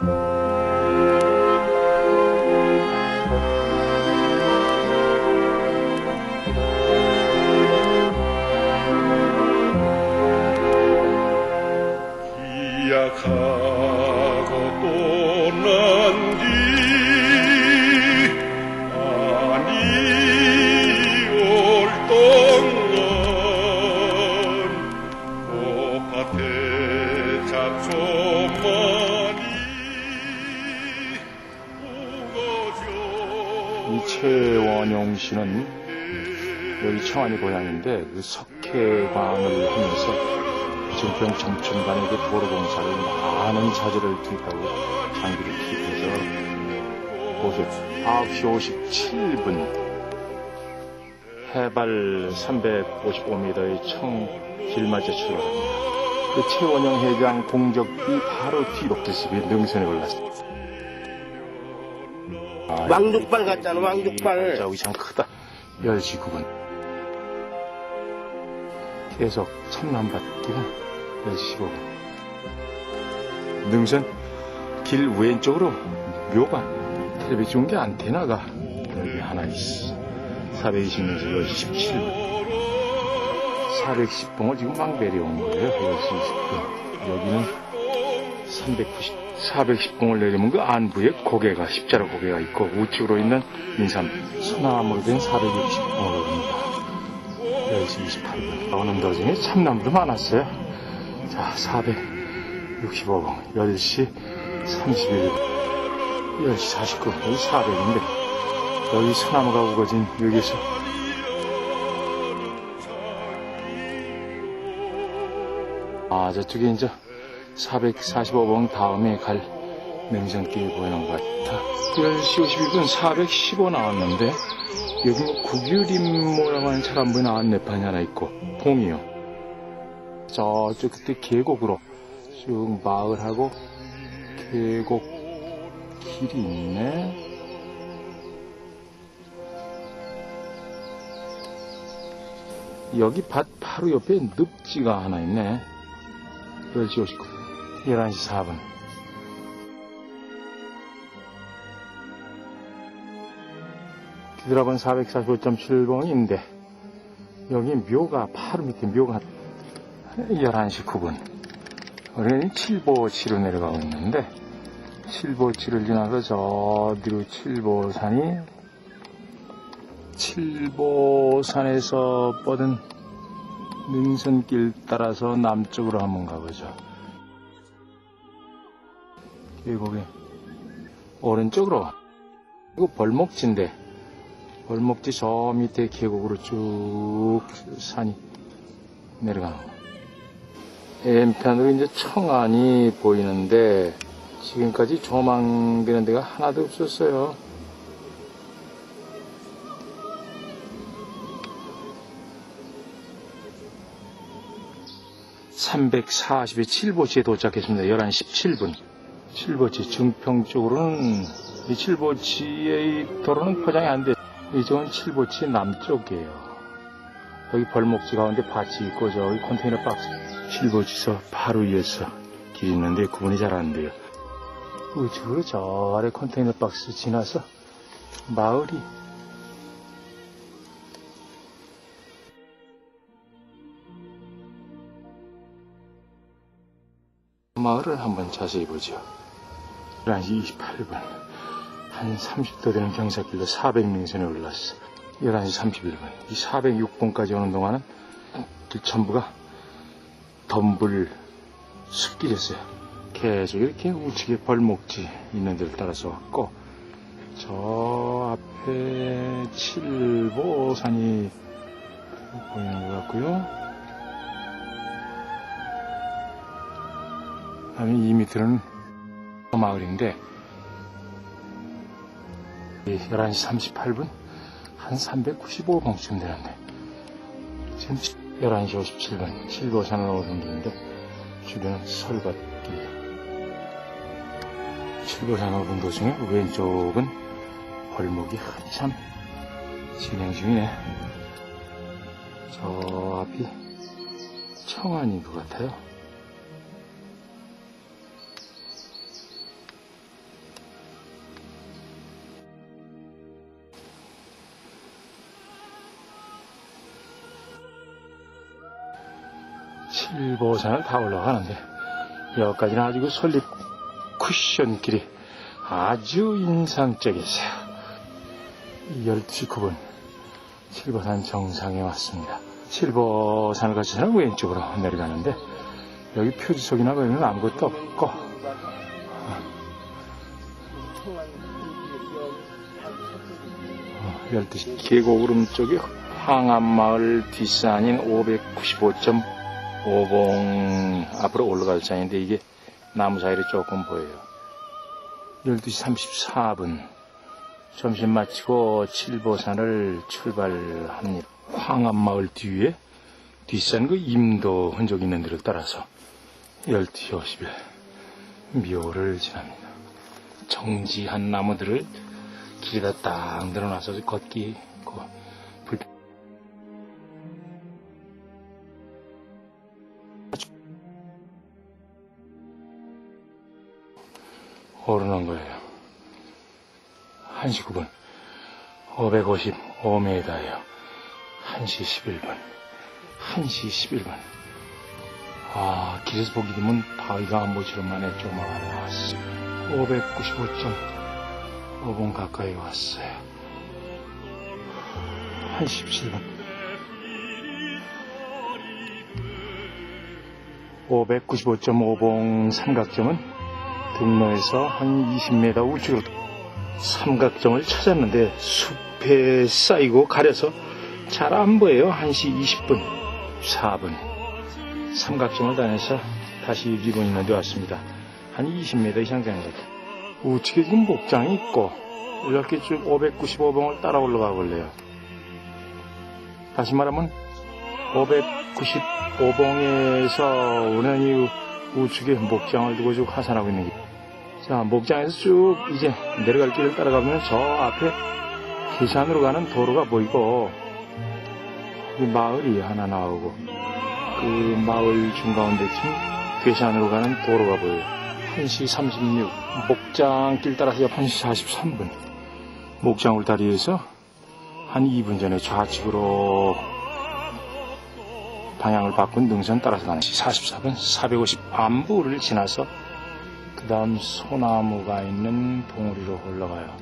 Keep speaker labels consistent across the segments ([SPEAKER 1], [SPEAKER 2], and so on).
[SPEAKER 1] 기
[SPEAKER 2] 씨는 여기 청안이 고향인데 그 석회관을 하면서 정평 청춘관에게 도로 공사를 많은 자재를 투입하고 장비를 투입해서 보세요. 9시 57분 해발 355m의 청 길맞이 출발합니다. 그 최원영 회장 공적이 바로 뒤로 기습이 능선에 올랐습니다. 아,
[SPEAKER 3] 왕족발 같잖아, 왕족발.
[SPEAKER 2] 저기 참 크다. 10시 9분. 계속 참남밭기가 10시 15분. 능선 길 왼쪽으로 묘가 텔레비 중계 안테나가 여기 하나 있어. 420m 10시 17분. 410봉을 지금 망베리 온 거예요. 10시 20분. 여기는 390, 410봉을 내리면 그 안부에 고개가, 십자로 고개가 있고 우측으로 있는 인삼, 소나무로 된 460봉을 옵니다. 10시 28분. 오는 도중에 참나무도 많았어요. 자, 465봉. 10시 31분. 10시 49분. 여기 400인데, 여기 소나무가 우거진 여기서 아, 저쪽에 이제 445번 다음에 갈 능선길 보이는 것 같아. 10시 51분 415 나왔는데, 여기 뭐 구규림 모양한 사람 분 안내판이 하나 있고, 봉이요. 저쪽 그때 계곡으로 쭉 마을하고 계곡 길이 있네. 여기 밭 바로 옆에 늪지가 하나 있네. 10시 59분, 11시 4분. 뒤돌아본 445.7번인데, 여기 묘가, 바로 밑에 묘가 11시 9분. 우리는 7보치로 내려가고 있는데, 7보치를 지나서 저 뒤로 7보산이, 7보산에서 뻗은 능선길 따라서 남쪽으로 한번 가보죠. 계곡에 오른쪽으로 이거 벌목지인데 벌목지 저 밑에 계곡으로 쭉 산이 내려가는 거. 왼편으로 이제 청안이 보이는데 지금까지 조망되는 데가 하나도 없었어요. (340의 7보치에 도착했습니다. 11시 17분. 7보치 증평 쪽으로는 이 7보치의 도로는 포장이 안 돼. 이쪽은 7보치 남쪽이에요. 여기 벌목지 가운데 밭이 있고 저기 컨테이너 박스 7보치서 바로 위에서 길이 있는데 구분이 잘 안 돼요. 우측으로 저 아래 컨테이너 박스 지나서 마을이 마을을 한번 자세히 보죠. 11시 28분. 한 30도 되는 경사길로 400명선에 올랐어. 11시 31분. 이 406번까지 오는 동안은 길 전부가 덤불 숲길이었어요. 계속 이렇게 우측에 벌목지 있는 데를 따라서 왔고, 저 앞에 칠보산이 보이는 것 같고요. 다음에 이 밑으로는 마을인데 11시 38분 한 395봉쯤 되는데 지금 11시 57분 7보산을 오는 길인데 주변은 설밭길 7보산 오는 도중에 왼쪽은 벌목이 한참 진행 중이네. 저 앞이 청안인 것 같아요 칠보산은 다 올라가는데 여기까지는 아주 그 솔잎 쿠션 길이 아주 인상적이었어요. 12시 9분 칠보산 정상에 왔습니다. 칠보산을 거쳐서는 왼쪽으로 내려가는데 여기 표지석이나 그런 건 아무것도 없고 어, 12시 계곡 오름쪽에 황암마을 뒷산인 595.5봉 앞으로 올라갈 산인데 이게 나무 사이로 조금 보여요. 12시 34분 점심 마치고 칠보산을 출발합니다. 황암마을 뒤에 뒷산 그 임도 흔적 있는 데를 따라서 12시 50일 묘를 지납니다. 정지한 나무들을 길에다 딱 늘어놔서 걷기 그 오르는 거예요. 1시 9분 555m예요. 1시 11분 1시 11분 아 길에서 보기 드문 바위가 모처럼만에 조마가 나왔어 595.5분 가까이 왔어요 1시 17분 595.5봉 삼각점은 등로에서 한 20m 우측으로 삼각점을 찾았는데 숲에 쌓이고 가려서 잘 안 보여요. 1시 20분, 4분. 삼각점을 다녀서 다시 데 왔습니다. 한 20m 이상 되는 것 같아요. 우측에 지금 목장이 있고 이렇게 쭉 595봉을 따라 올라가 볼래요. 다시 말하면 595봉에서 오는 이 우측에 목장을 두고 쭉 하산하고 있는 길. 자, 목장에서 쭉 이제 내려갈 길을 따라가면 저 앞에 계산으로 가는 도로가 보이고 이 마을이 하나 나오고 그 마을 중가운데쯤 괴산으로 가는 도로가 보여요. 1시 36 목장길 따라서 1시 43분 목장 울다리에서 한 2분 전에 좌측으로 방향을 바꾼 능선 따라서 가는 44분 450 안부를 지나서 그 다음 소나무가 있는 봉우리로 올라가요.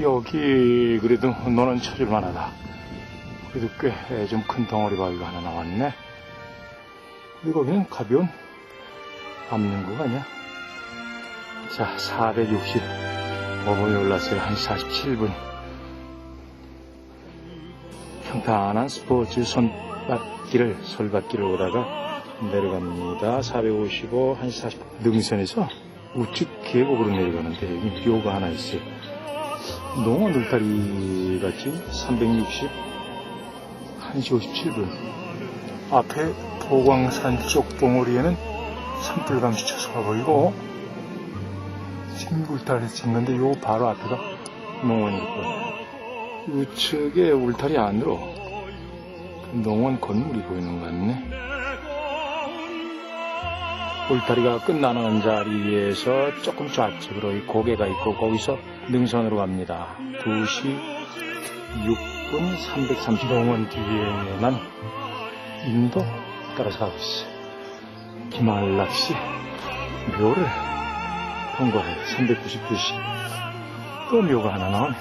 [SPEAKER 2] 여기 그래도 너는 찾을만 하다. 그래도 꽤 좀 큰 덩어리 바위가 하나 나왔네. 그리고 거기는 가벼운 암릉구가 아니야. 자, 460. 5분이 올랐어요. 한 47분. 평탄한 스포츠 손바퀴를, 솔바퀴를 오다가 내려갑니다. 455, 1시 40. 능선에서 우측 계곡으로 내려가는데 여기 묘가 하나 있어요. 농어 늘다리 같이 360, 1시 57분. 앞에 보광산 쪽 봉우리에는 산불감시 처소가 보이고, 신굴다리 찍는데 요 바로 앞에가 농원이 있고, 우측에 울타리 안으로 농원 건물이 보이는 것 같네. 울타리가 끝나는 자리에서 조금 좌측으로 이 고개가 있고 거기서 능선으로 갑니다. 2시 6분 330 농원 뒤에 난 인도 따라서 가고 있어요. 기말낚시 묘를 통과해요. 392시. 또 묘가 하나 나오네.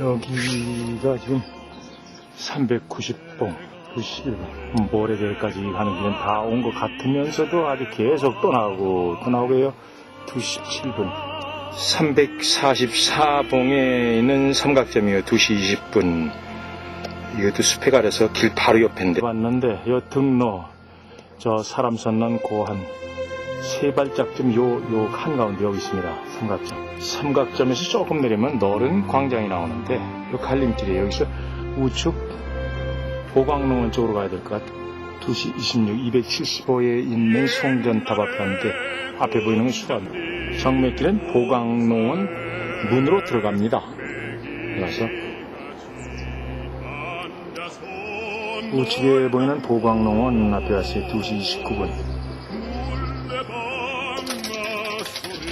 [SPEAKER 2] 여기가 지금 390봉, 91봉, 모래대까지 가는 길은 다 온 것 같으면서도 아직 계속 또 나오고요. 2시 17분. 344봉에 있는 삼각점이요. 2시 20분. 이것도 숲에 가려서 길 바로 옆인데. 봤는데, 요 등로, 저 사람 선난 고한, 세 발짝쯤 요, 요 한가운데 여기 있습니다. 삼각점. 삼각점에서 조금 내리면 너른 광장이 나오는데, 요 갈림길에 여기서 우측 보광농원 쪽으로 가야 될 것 같아. 2시 26, 275에 있는 송전탑 앞에 왔는데, 앞에 보이는 건 수원. 정맥길은 보광농원 문으로 들어갑니다. 그래서 우측에 보이는 보광농원 앞에 왔어요. 2시 29분.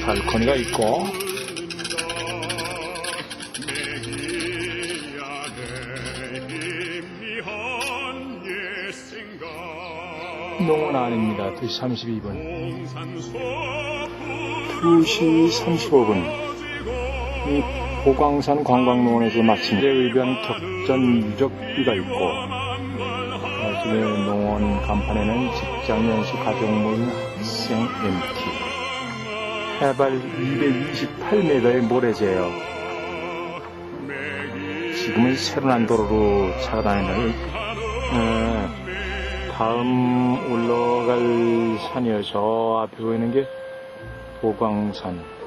[SPEAKER 2] 발코니가 있고 농원 안입니다. 2시 32분. 2시 35분. 이 보광산 관광농원에서 마친 의변 격전 유적비가 있고 나중에 농원 간판에는 직장 연수 가족 모임 학생 MT 해발 228m의 모래재요. 지금은 새로 난 도로로 차가 다니는 네, 다음 올라갈 산이요. 저 앞에 보이는 게 보광산.